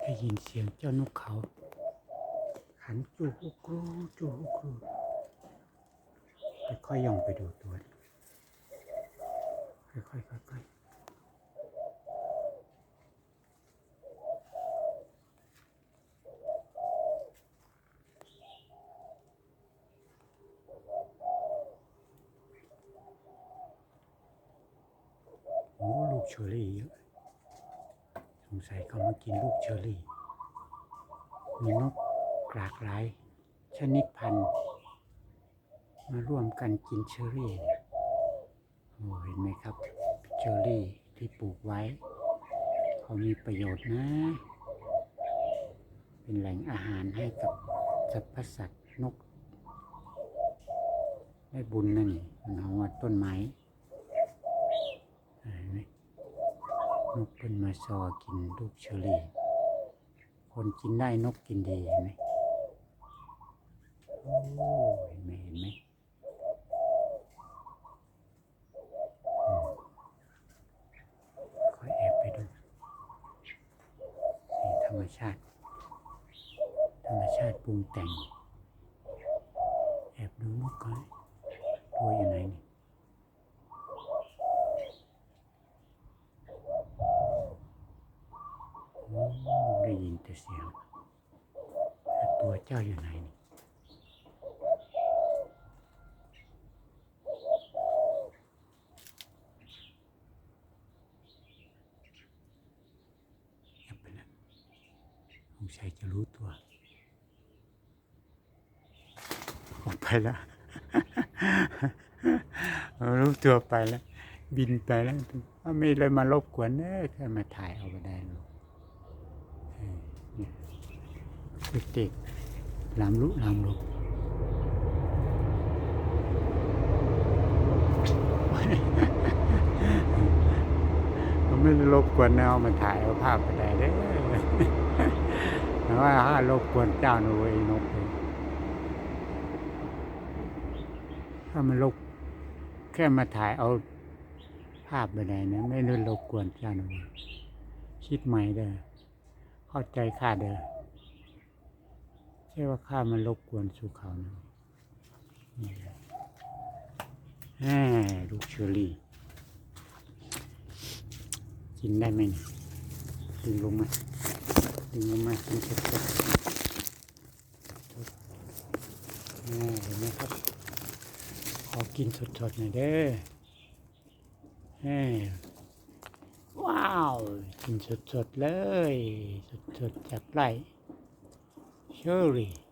ได้ยินเสียงเจ้านกเขาขันจูกกรูจูกกรูค่อยๆย่องไปดูตัวค่อยๆค่อยๆโอ้ลูกเชอรี่เยอะ ส งสัยเขามากินลูกเชอรี่ มีนกหลากหลาย ชนิดพันธุ์มาร่วมกันกินเชอรี่เนี่ยโอ้เห็นไหมครับ เชอรี่ที่ปลูกไว้ เขามีประโยชน์นะ เป็นแหล่งอาหารให้กับสรรพสัตว์นก ได้บุญนะนี่มันเอาว่าต้นไม้เห็นไหม นกเป็นมาซอกินลูกเชอรี่ คนกินได้นกกินดีเห็นไหมโอ้เห็นไหมเห็นไหมค่อยแอบไปดูสีธรรมชาติ ธรรมชาติปรุงแต่ง แอบดูนกก่อนตัวอยู่ไหนนี่ โอ้ได้ยิน แต่เสียง ตัวเจ้าอยู่ไหนนี่เงียบไปแล้วสงสัยจะรู้ตัว ออกไปแล้ว รู้ตัวไปแล้ว บินไปแล้ว ไม่เลยมารบกวนเนอะแค่มาถ่ายเอาไปได้ลูก อเด็กๆลามลุลามลุผมไม่ได้รบกวนนะเอามาถ่ายเอาภาพไปได้เด้แต่ว่าถ้ารบกวนเจ้าหนูเองนกเองถ้ามันรบแค่มาถ่ายเอาภาพไปได้นะไม่ได้รบกวนเจ้าหนูคิดใหม่เด้อ เข้าใจข้าเด้อใช่ว่าข้ามันรบกวนสู่เขานะนี่แหละแหมลูกเชอรี่ กินได้ไหมนี่ดึงลงมา ดึงลงมาเป็นสดๆแหมเห็นไหมครับ ขอกินสดๆหน่อยเด้อแหมว้าว กินสดๆเลย สด ๆจากไร่เชอรี่